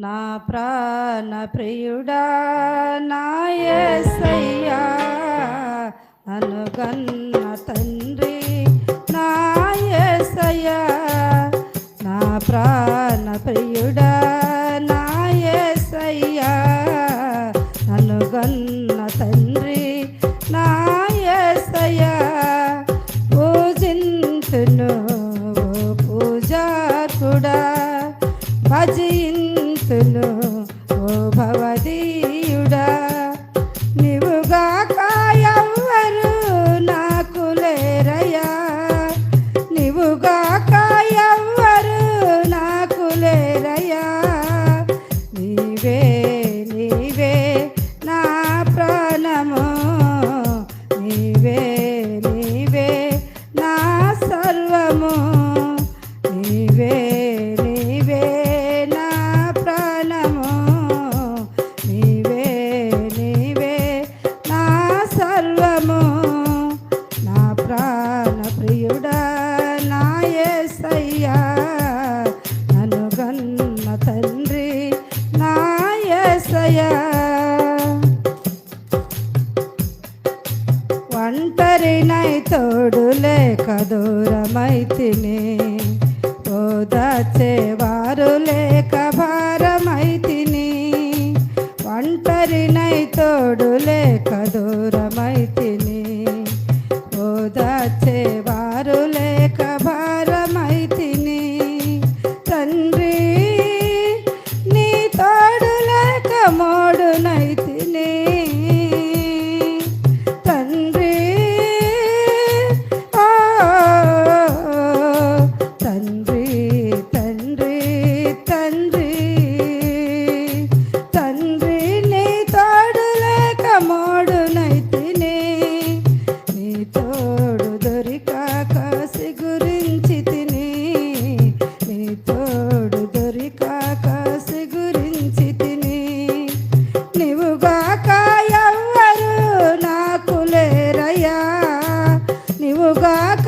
నా ప్రాణ ప్రియుడా నాయసయ్యా అనుగన్న తండ్రి నాయసయ్యా నా ప్రాణ ప్రియుడా నా యేసయ్యా అనుగన్న తండ్రి నా పూజింతును పూజాకుడా భజయింతును ఓ లేక దూరమైతిని ఓదాచేవారు లేక భారమైతిని. ఒంటరినై తోడు లేక దూరమైతిని. ఓదాచేవారు లేక భారమైతిని. తండ్రి నీ తోడు లేక మోడునైతిని నీవుగాక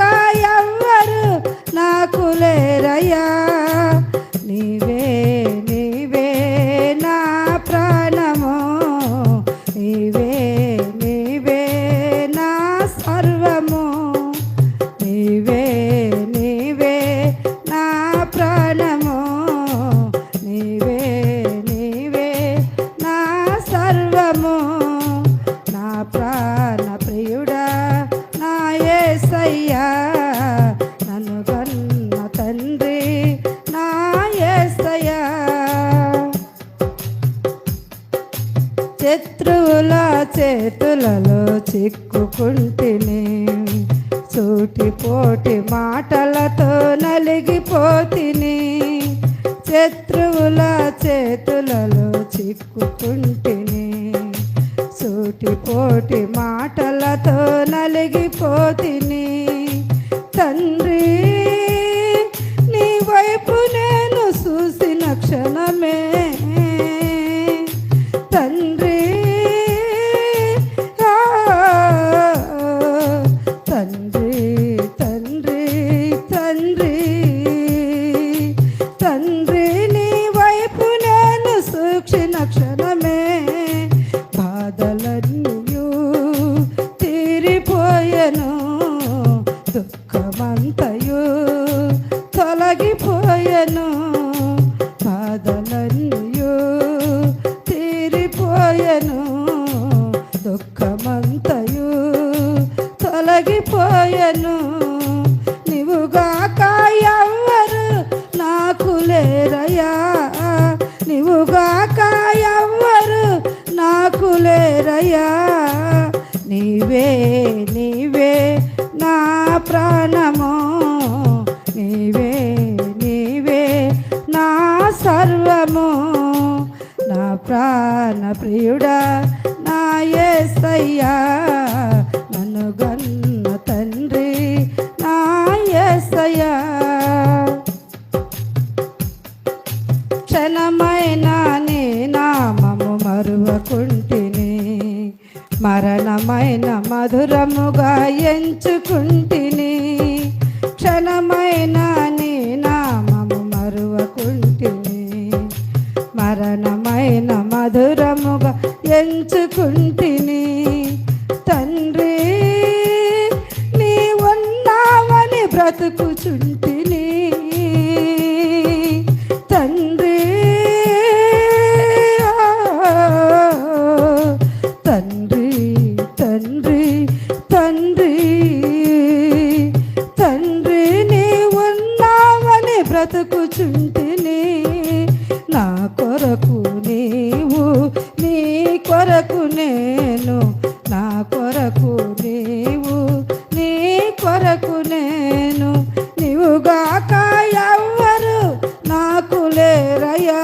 శత్రువుల చేతులలో చిక్కుకుంటిని. సూటిపోటి మాటలతో నలిగిపోతిని. శత్రువుల చేతులలో చిక్కుకుంటిని. సూటిపోటి మాటలతో నలిగిపోతిని. తండ్రి తండ్రి నీ వైపు నేను సూక్షిన క్షణమే. బాధలన్నీయు తీరిపోయను దుఃఖమంతయు తొలగిపోయను. బాధలన్నీయు తీరిపోయను దుఃఖమంతయు తొలగిపోయను. నీవుగాక ఎవ్వరు నాకు లేరయ్యా. నీవే నీవే నా ప్రాణము. నీవే నీవే నా సర్వము. నా ప్రాణ ప్రియుడా నా ఏసయ్యా. క్షణమైన మధురముగా ఎంచుకుంటిని. క్షణమైన నీ నామము మరువకుంటిని. మరణమైన మధురముగా ఎంచుకుంటిని. తండ్రి నీ ఉన్నావని బ్రతుకు బ్రతుకుచుంటిని నా కొరకు నీవు నీ కొరకు నేను నా కొరకు నీవు నీ కొరకు నేను. నీవుగాక ఎవ్వరు నాకు లేరయ్యా.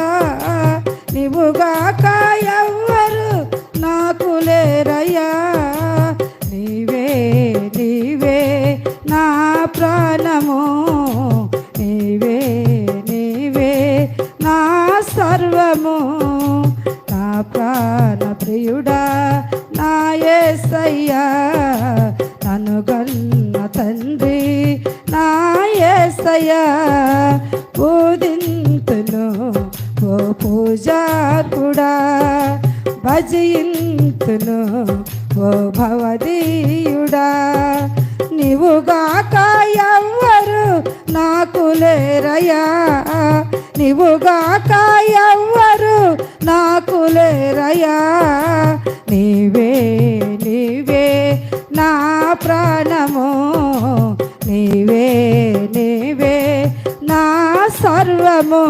నీవుగాక ఎవ్వరు నాకు లేరయ్యా. నీవే నీవే నా ప్రాణము. యేసయ్యా నన్ను గన్న తండ్రి. నా యేసయ్యా పూజింతును ఓ పూజాకుడా భజయింతును ఓ భవదీయుడా. నీవుగాక ఎవ్వరు నాకు లేరయ్యా. నీవుగాక ఎవ్వరు నాకు లేరయ్యా. నీవే సర్వము